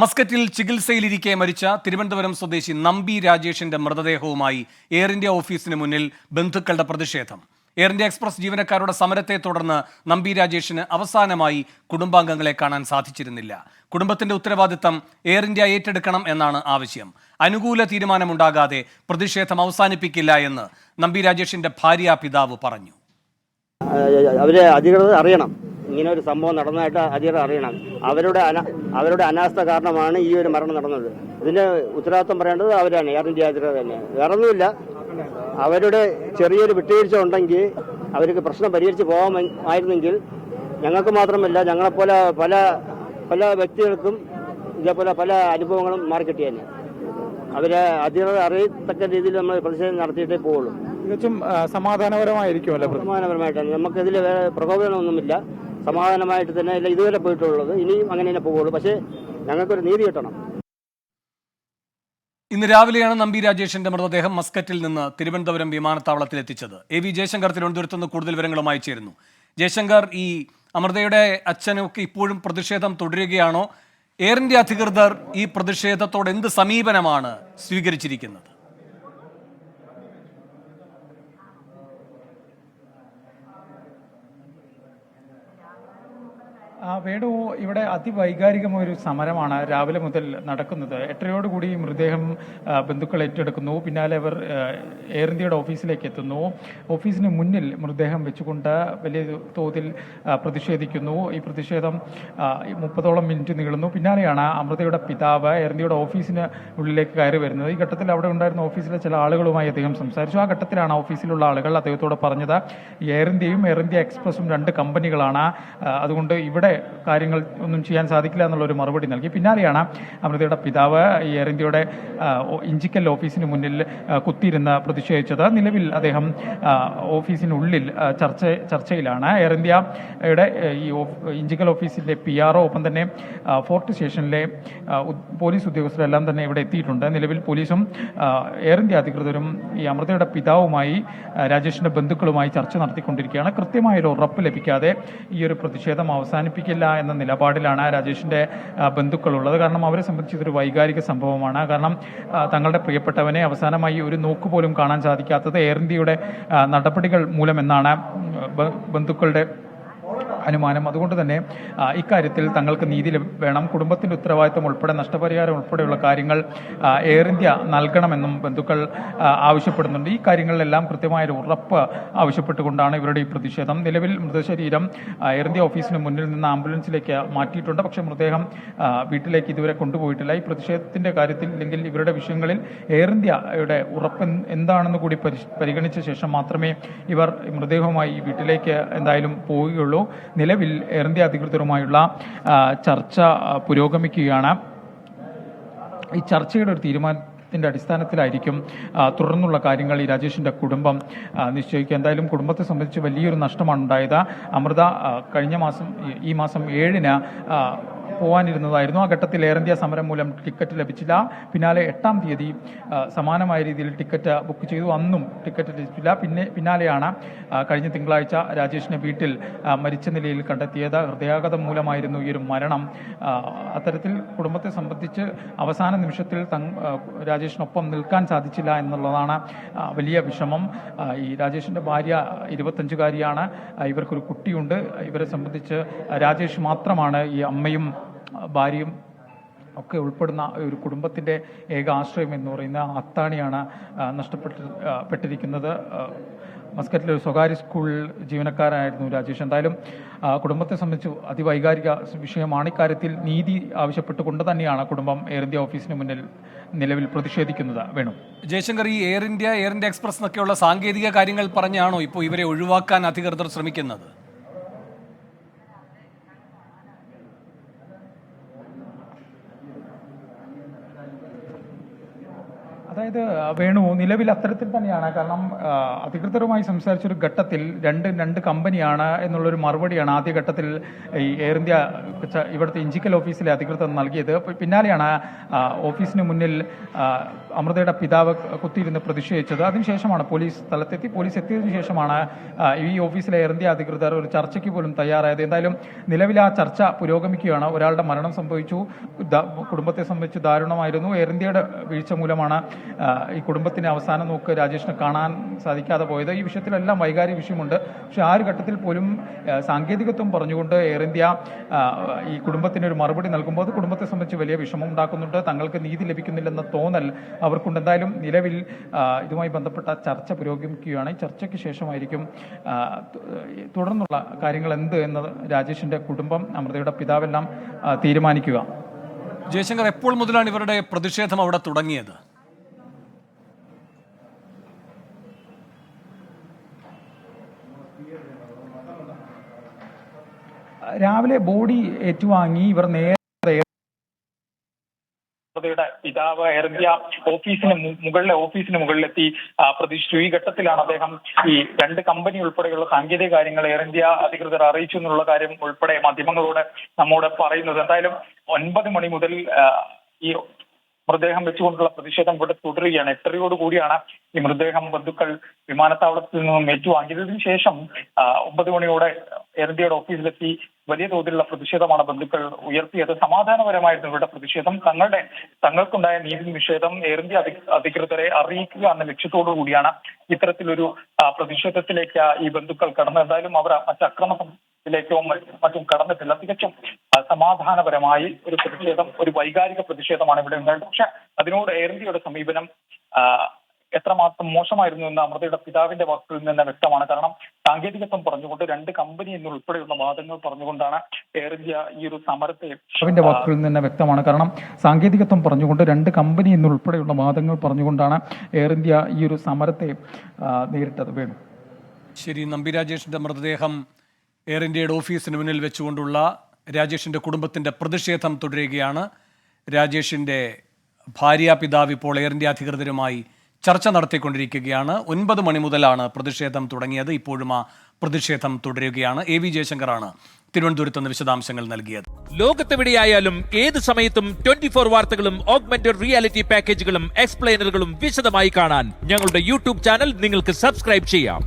മസ്കറ്റിൽ ചികിത്സയിലിരിക്കെ മരിച്ച തിരുവനന്തപുരം സ്വദേശി നമ്പി രാജേഷിന്റെ മൃതദേഹവുമായി എയർ ഇന്ത്യ ഓഫീസിന് മുന്നിൽ ബന്ധുക്കളുടെ പ്രതിഷേധം. എയർ ഇന്ത്യ എക്സ്പ്രസ് ജീവനക്കാരുടെ സമരത്തെ തുടർന്ന് നമ്പി രാജേഷിന് അവസാനമായി കുടുംബാംഗങ്ങളെ കാണാൻ സാധിച്ചിരുന്നില്ല. കുടുംബത്തിന്റെ ഉത്തരവാദിത്തം എയർ ഇന്ത്യ ഏറ്റെടുക്കണം എന്നാണ് ആവശ്യം. അനുകൂല തീരുമാനമുണ്ടാകാതെ പ്രതിഷേധം അവസാനിപ്പിക്കില്ല എന്ന് നമ്പി രാജേഷിന്റെ ഭാര്യ പിതാവ് പറഞ്ഞു. അവരെ അറിയണം. ഇങ്ങനെ ഒരു സംഭവം നടന്നതായിട്ട് അധികൃതർ അറിയണം. അവരുടെ അന അവരുടെ അനാസ്ഥ കാരണമാണ് ഈ ഒരു മരണം നടന്നത്. ഇതിന്റെ ഉത്തരവാദിത്വം പറയേണ്ടത് അവരാണ് എയർ ഇന്ത്യ അധികൃതർ തന്നെ. വേറെ ഒന്നുമില്ല അവരുടെ ചെറിയൊരു വിട്ടുവീഴ്ച ഉണ്ടെങ്കിൽ അവർക്ക് പ്രശ്നം പരിഹരിച്ച് പോകാമായിരുന്നെങ്കിൽ ഞങ്ങൾക്ക് മാത്രമല്ല ഞങ്ങളെപ്പോലെ പല പല വ്യക്തികൾക്കും ഇതേപോലെ പല അനുഭവങ്ങളും മാറിക്കിട്ടിയേനെ അവരെ അധികൃതർ അറിയത്തക്ക രീതിയിൽ നമ്മൾ പ്രതിഷേധം നടത്തിയിട്ടേ പോവുള്ളൂ. തികച്ചും സമാധാനപരമായിരിക്കും സമാധാനപരമായിരിക്കുമല്ലോ? പ്ര- സമാധാനപരമായിട്ടാണ്. നമുക്കിതിൽ വേറെ പ്രകോപനമൊന്നുമില്ല. സമാധാനമായിട്ട് തന്നെ അല്ല ഇതുവരെ പോയിട്ടുള്ളത്. ഇനിയും അങ്ങനെ തന്നെ പോകുള്ളൂ. പക്ഷേ ഞങ്ങൾക്കൊരു നീതി കിട്ടണം. ഇന്ന് രാവിലെയാണ് നമ്പി രാജേഷിന്റെ മൃതദേഹം മസ്കറ്റിൽ നിന്ന് തിരുവനന്തപുരം വിമാനത്താവളത്തിൽ എത്തിച്ചത്. എ വി ജയശങ്കർ തിരുവനന്തപുരത്ത് നിന്ന് കൂടുതൽ വിവരങ്ങളുമായി ചേരുന്നു. ജയശങ്കർ ഈ അമൃതയുടെ അച്ഛനൊക്കെ ഇപ്പോഴും പ്രതിഷേധം തുടരുകയാണോ? എയർ ഇന്ത്യ അധികൃതർ ഈ പ്രതിഷേധത്തോട് എന്ത് സമീപനമാണ് സ്വീകരിച്ചിരിക്കുന്നത്? വേണു ഇവിടെ അതിവൈകാരികമായ ഒരു സമരമാണ് രാവിലെ മുതൽ നടക്കുന്നത്. എട്ടരയോടുകൂടി മൃതദേഹം ബന്ധുക്കൾ ഏറ്റെടുക്കുന്നു. പിന്നാലെ അവർ എയർ ഇന്ത്യയുടെ ഓഫീസിലേക്ക് എത്തുന്നു. ഓഫീസിന് മുന്നിൽ മൃതദേഹം വെച്ചുകൊണ്ട് വലിയ തോതിൽ പ്രതിഷേധിക്കുന്നു. ഈ പ്രതിഷേധം മുപ്പതോളം മിനിറ്റ് നീളുന്നു. പിന്നാലെയാണ് അമൃതയുടെ പിതാവ് എയർ ഇന്ത്യയുടെ ഓഫീസിന് ഉള്ളിലേക്ക് കയറി വരുന്നത്. ഈ ഘട്ടത്തിൽ അവിടെ ഉണ്ടായിരുന്ന ഓഫീസിലെ ചില ആളുകളുമായി അദ്ദേഹം സംസാരിച്ചു. ആ ഘട്ടത്തിലാണ് ഓഫീസിലുള്ള ആളുകൾ അദ്ദേഹത്തോട് പറഞ്ഞത്. എയർ ഇന്ത്യയും എയർ ഇന്ത്യ എക്സ്പ്രസും രണ്ട് കമ്പനികളാണ്. അതുകൊണ്ട് ഇവിടെ കാര്യങ്ങൾ ഒന്നും ചെയ്യാൻ സാധിക്കില്ല എന്നുള്ളൊരു മറുപടി നൽകി. പിന്നാലെയാണ് അമൃതയുടെ പിതാവ് എയർ ഇന്ത്യയുടെ ഇഞ്ചിക്കൽ ഓഫീസിന് മുന്നിൽ കുത്തിയിരുന്ന പ്രതിഷേധിച്ചത്. നിലവിൽ അദ്ദേഹം ഓഫീസിനുള്ളിൽ ചർച്ച ചർച്ചയിലാണ്. എയർ ഇന്ത്യയുടെ ഈ ഇഞ്ചിക്കൽ ഓഫീസിന്റെ പി ആർ ഒപ്പം തന്നെ ഫോർട്ട് സ്റ്റേഷനിലെ പോലീസ് ഉദ്യോഗസ്ഥരെല്ലാം തന്നെ ഇവിടെ എത്തിയിട്ടുണ്ട്. നിലവിൽ പോലീസും എയർ ഇന്ത്യ അധികൃതരും ഈ അമൃതയുടെ പിതാവുമായി രാജേഷിന്റെ ബന്ധുക്കളുമായി ചർച്ച നടത്തിക്കൊണ്ടിരിക്കുകയാണ്. കൃത്യമായൊരു ഉറപ്പ് ലഭിക്കാതെ ഈ ഒരു പ്രതിഷേധം അവസാനിപ്പിക്കില്ല എന്ന നിലപാടിലാണ് രാജേഷിന്റെ ആ, ബന്ധുക്കളുള്ളത്. കാരണം അവരെ സംബന്ധിച്ച് ഇതൊരു വൈകാരിക സംഭവമാണ്. കാരണം തങ്ങളുടെ പ്രിയപ്പെട്ടവനെ അവസാനമായി ഒരു നോക്ക് പോലും കാണാൻ സാധിക്കാത്തത് എയർ ഇന്ത്യയുടെ നടപടികൾ മൂലമെന്നാണ് ബന്ധുക്കളുടെ അനുമാനം. അതുകൊണ്ട് തന്നെ ഇക്കാര്യത്തിൽ തങ്ങൾക്ക് നീതി വേണം. കുടുംബത്തിന്റെ ഉത്തരവാദിത്തം ഉൾപ്പെടെ നഷ്ടപരിഹാരം ഉൾപ്പെടെയുള്ള കാര്യങ്ങൾ എയർ ഇന്ത്യ നൽകണമെന്നും ബന്ധുക്കൾ ആവശ്യപ്പെടുന്നുണ്ട്. ഈ കാര്യങ്ങളിലെല്ലാം കൃത്യമായൊരു ഉറപ്പ് ആവശ്യപ്പെട്ടുകൊണ്ടാണ് ഇവരുടെ ഈ പ്രതിഷേധം. നിലവിൽ മൃതശരീരം എയർ ഇന്ത്യ ഓഫീസിന് മുന്നിൽ നിന്ന് ആംബുലൻസിലേക്ക് മാറ്റിയിട്ടുണ്ട്. പക്ഷേ മൃതദേഹം വീട്ടിലേക്ക് ഇതുവരെ കൊണ്ടുപോയിട്ടില്ല. ഈ പ്രതിഷേധത്തിന്റെ കാര്യത്തിൽ അല്ലെങ്കിൽ ഇവരുടെ വിഷയങ്ങളിൽ എയർ ഇന്ത്യയുടെ ഉറപ്പ് എന്താണെന്ന് കൂടി പരി- പരിഗണിച്ച ശേഷം മാത്രമേ ഇവർ മൃതദേഹവുമായി വീട്ടിലേക്ക് എന്തായാലും പോവുകയുള്ളൂ. നിലവിൽ എയർ അധികൃതരുമായുള്ള ചർച്ച പുരോഗമിക്കുകയാണ്. ഈ ചർച്ചയുടെ ഒരു തീരുമാനത്തിന്റെ അടിസ്ഥാനത്തിലായിരിക്കും തുടർന്നുള്ള കാര്യങ്ങൾ ഈ രാജേഷിന്റെ കുടുംബം നിശ്ചയിക്കുക. എന്തായാലും കുടുംബത്തെ സംബന്ധിച്ച് വലിയൊരു നഷ്ടമാണ് ഉണ്ടായത് അമൃത കഴിഞ്ഞ മാസം ഈ- മാസം ഏഴിന് പോകാനിരുന്നതായിരുന്നു ആ ഘട്ടത്തിൽ എയർ ഇന്ത്യ സമരം മൂലം ടിക്കറ്റ് ലഭിച്ചില്ല. പിന്നാലെ എട്ടാം തീയതി സമാനമായ രീതിയിൽ ടിക്കറ്റ് ബുക്ക് ചെയ്തു. അന്നും ടിക്കറ്റ് ലഭിച്ചില്ല. പിന്നെ പിന്നാലെയാണ് കഴിഞ്ഞ തിങ്കളാഴ്ച രാജേഷിനെ വീട്ടിൽ മരിച്ച നിലയിൽ കണ്ടെത്തിയത്. ഹൃദയാഘാതം മൂലമായിരുന്നു ഈ ഒരു മരണം. അത്തരത്തിൽ കുടുംബത്തെ സംബന്ധിച്ച് അവസാന നിമിഷത്തിൽ രാജേഷിനൊപ്പം നിൽക്കാൻ സാധിച്ചില്ല എന്നുള്ളതാണ് വലിയ വിഷമം. ഈ രാജേഷിന്റെ ഭാര്യ ഇരുപത്തഞ്ചുകാരിയാണ്. ഇവർക്കൊരു കുട്ടിയുണ്ട്. ഇവരെ സംബന്ധിച്ച് രാജേഷ് മാത്രമാണ് ഈ അമ്മയും ഭാര്യയും ഒക്കെ ഉൾപ്പെടുന്ന ഒരു കുടുംബത്തിന്റെ ഏക ആശ്രയം എന്ന് പറയുന്ന അത്താണിയാണ് നഷ്ടപ്പെട്ട് പെട്ടിരിക്കുന്നത്. മസ്കറ്റിലെ ഒരു സ്വകാര്യ സ്കൂൾ ജീവനക്കാരായിരുന്നു രാജേഷ്. എന്തായാലും കുടുംബത്തെ സംബന്ധിച്ച് അതിവൈകാരിക വിഷയമാണ്. ഇക്കാര്യത്തിൽ നീതി ആവശ്യപ്പെട്ടുകൊണ്ട് തന്നെയാണ് കുടുംബം എയർ ഇന്ത്യ ഓഫീസിന് മുന്നിൽ നിലവിൽ പ്രതിഷേധിക്കുന്നത്. വേണു. ജയശങ്കർ ഈ Air India Air India Express എന്നൊക്കെയുള്ള സാങ്കേതിക കാര്യങ്ങൾ പറഞ്ഞാണോ ഇപ്പോൾ ഇവരെ ഒഴിവാക്കാൻ അധികൃതർ ശ്രമിക്കുന്നത്? അതായത് വേണു നിലവിൽ അത്തരത്തിൽ തന്നെയാണ്. കാരണം അധികൃതരുമായി സംസാരിച്ചൊരു ഘട്ടത്തിൽ രണ്ട് രണ്ട് കമ്പനിയാണ് എന്നുള്ളൊരു മറുപടിയാണ് ആദ്യ ഘട്ടത്തിൽ ഈ എയർ ഇന്ത്യ ഇവിടുത്തെ ഇഞ്ചിക്കൽ ഓഫീസിലെ അധികൃതർ നൽകിയത്. പിന്നാലെയാണ് ഓഫീസിന് മുന്നിൽ അമൃതയുടെ പിതാവ് കുത്തിയിരുന്ന് പ്രതിഷേധിച്ചത്. അതിനുശേഷമാണ് പോലീസ് സ്ഥലത്തെത്തി. പോലീസ് എത്തിയതിനു ശേഷമാണ് ഈ ഓഫീസിലെ എയർ ഇന്ത്യ അധികൃതർ ഒരു ചർച്ചയ്ക്ക് പോലും തയ്യാറായത്. എന്തായാലും നിലവിൽ ആ ചർച്ച പുരോഗമിക്കുകയാണ്. ഒരാളുടെ മരണം സംഭവിച്ചു. കുടുംബത്തെ സംബന്ധിച്ച് ദാരുണമായിരുന്നു. എയർ ഇന്ത്യയുടെ വീഴ്ച മൂലമാണ് ഈ കുടുംബത്തിന്റെ അവസാനം നോക്ക് രാജേഷിനെ കാണാൻ സാധിക്കാതെ പോയത്. ഈ വിഷയത്തിലെല്ലാം വൈകാരിക വിഷയമുണ്ട്. പക്ഷേ ആ ഒരു ഘട്ടത്തിൽ പോലും സാങ്കേതികത്വം പറഞ്ഞുകൊണ്ട് എയർ ഇന്ത്യ ഈ കുടുംബത്തിന് ഒരു മറുപടി നൽകുമ്പോൾ അത് കുടുംബത്തെ സംബന്ധിച്ച് വലിയ വിഷമം ഉണ്ടാക്കുന്നുണ്ട്. തങ്ങൾക്ക് നീതി ലഭിക്കുന്നില്ലെന്ന തോന്നൽ അവർക്കുണ്ട്. എന്തായാലും നിലവിൽ ഇതുമായി ബന്ധപ്പെട്ട ചർച്ച പുരോഗമിക്കുകയാണ്. ഈ ചർച്ചയ്ക്ക് ശേഷമായിരിക്കും തുടർന്നുള്ള കാര്യങ്ങൾ എന്ത് എന്ന് രാജേഷിന്റെ കുടുംബം അമൃതയുടെ പിതാവെല്ലാം തീരുമാനിക്കുക. ജയശങ്കർ എപ്പോൾ മുതലാണ് ഇവരുടെ പ്രതിഷേധം അവിടെ തുടങ്ങിയത്? രാവിലെ ബോഡി ഏറ്റുവാങ്ങി ഇവർ നേരെ യുടെ പിതാവ് എയർ ഇന്ത്യ ഓഫീസിന് മുകളിലെ ഓഫീസിന് മുകളിലെത്തി പ്രതീക്ഷിച്ചു ഈ ഘട്ടത്തിലാണ് അദ്ദേഹം ഈ രണ്ട് കമ്പനി ഉൾപ്പെടെയുള്ള സാങ്കേതിക കാര്യങ്ങൾ എയർ ഇന്ത്യ അധികൃതർ അറിയിച്ചു എന്നുള്ള കാര്യം ഉൾപ്പെടെ മാധ്യമങ്ങളോട് നമ്മോട് പറയുന്നത്. എന്തായാലും ഒൻപത് മണി മുതൽ ഈ മൃതദേഹം വെച്ചുകൊണ്ടുള്ള പ്രതിഷേധം ഇവിടെ തുടരുകയാണ്. എട്ടരയോട് കൂടിയാണ് ഈ മൃതദേഹം ബന്ധുക്കൾ വിമാനത്താവളത്തിൽ നിന്നും ഏറ്റുവാങ്ങിയതിനു ശേഷം ഒമ്പത് മണിയോടെ എയർ ഇന്ത്യയുടെ ഓഫീസിലെത്തി വലിയ തോതിലുള്ള പ്രതിഷേധമാണ് ബന്ധുക്കൾ ഉയർത്തിയത്. സമാധാനപരമായിരുന്നു ഇവരുടെ പ്രതിഷേധം. തങ്ങളുടെ തങ്ങൾക്കുണ്ടായ നീതി നിഷേധം എയർ ഇന്ത്യ അധികൃതരെ അറിയിക്കുക എന്ന ലക്ഷ്യത്തോടു കൂടിയാണ് ഇത്തരത്തിലൊരു പ്രതിഷേധത്തിലേക്ക് ഈ ബന്ധുക്കൾ കടന്നു എന്തായാലും അവർ മറ്റ് അക്രമത്തിലേക്കോ മറ്റ് മറ്റും കടന്നിട്ടില്ല. തികച്ചും സമാധാനപരമായി ഒരു പ്രതിഷേധം ഒരു വൈകാരിക പ്രതിഷേധമാണ് ഇവിടെ ഉണ്ടായത്. പക്ഷെ അതിനോട് എയർ ഇന്ത്യയുടെ സമീപനം എത്രമാത്രം മോശമായിരുന്നു എന്ന് അമൃതയുടെ പിതാവിന്റെ വാക്കുകളിൽ നിന്ന് വ്യക്തമാണ്. കാരണം സാങ്കേതികത്വം പറഞ്ഞുകൊണ്ട് രണ്ട് കമ്പനി എന്നുൾപ്പെടെയുള്ള വാദങ്ങൾ പറഞ്ഞുകൊണ്ടാണ് എയർ ഇന്ത്യ ഈ ഒരു സമരത്തെ അവന്റെ വാക്കുകളിൽ നിന്ന് തന്നെ വ്യക്തമാണ്. കാരണം സാങ്കേതികത്വം പറഞ്ഞുകൊണ്ട് രണ്ട് കമ്പനി എന്നുൾപ്പെടെയുള്ള വാദങ്ങൾ പറഞ്ഞുകൊണ്ടാണ് എയർ ഇന്ത്യ ഈ ഒരു സമരത്തെ നേരിട്ടത്. വേണം. ശരി നമ്പി രാജേഷിന്റെ മൃതദേഹം എയർ ഇന്ത്യയുടെ ഓഫീസിന് മുന്നിൽ വെച്ചുകൊണ്ടുള്ള രാജേഷിന്റെ കുടുംബത്തിന്റെ പ്രതിഷേധം തുടരുകയാണ്. രാജേഷിന്റെ ഭാര്യ പിതാവ് ഇപ്പോൾ എയർ ഇന്ത്യ അധികൃതരുമായി ചർച്ച നടത്തിക്കൊണ്ടിരിക്കുകയാണ്. ഒൻപത് മണി മുതലാണ് പ്രതിഷേധം തുടങ്ങിയത്. ഇപ്പോഴും ആ പ്രതിഷേധം തുടരുകയാണ്. എ വി ജയശങ്കറാണ് തിരുവനന്തപുരത്ത് നിന്ന് വിശദാംശങ്ങൾ നൽകിയത്. ലോകത്തെവിടെയായാലും ഏത് സമയത്തും ട്വന്റി ഫോർ വാർത്തകളും ഓഗ്മെന്റഡ് റിയാലിറ്റി പാക്കേജുകളും എക്സ്പ്ലെയിനറുകളും വിശദമായി കാണാൻ ഞങ്ങളുടെ യൂട്യൂബ് ചാനൽ നിങ്ങൾക്ക് സബ്സ്ക്രൈബ് ചെയ്യാം.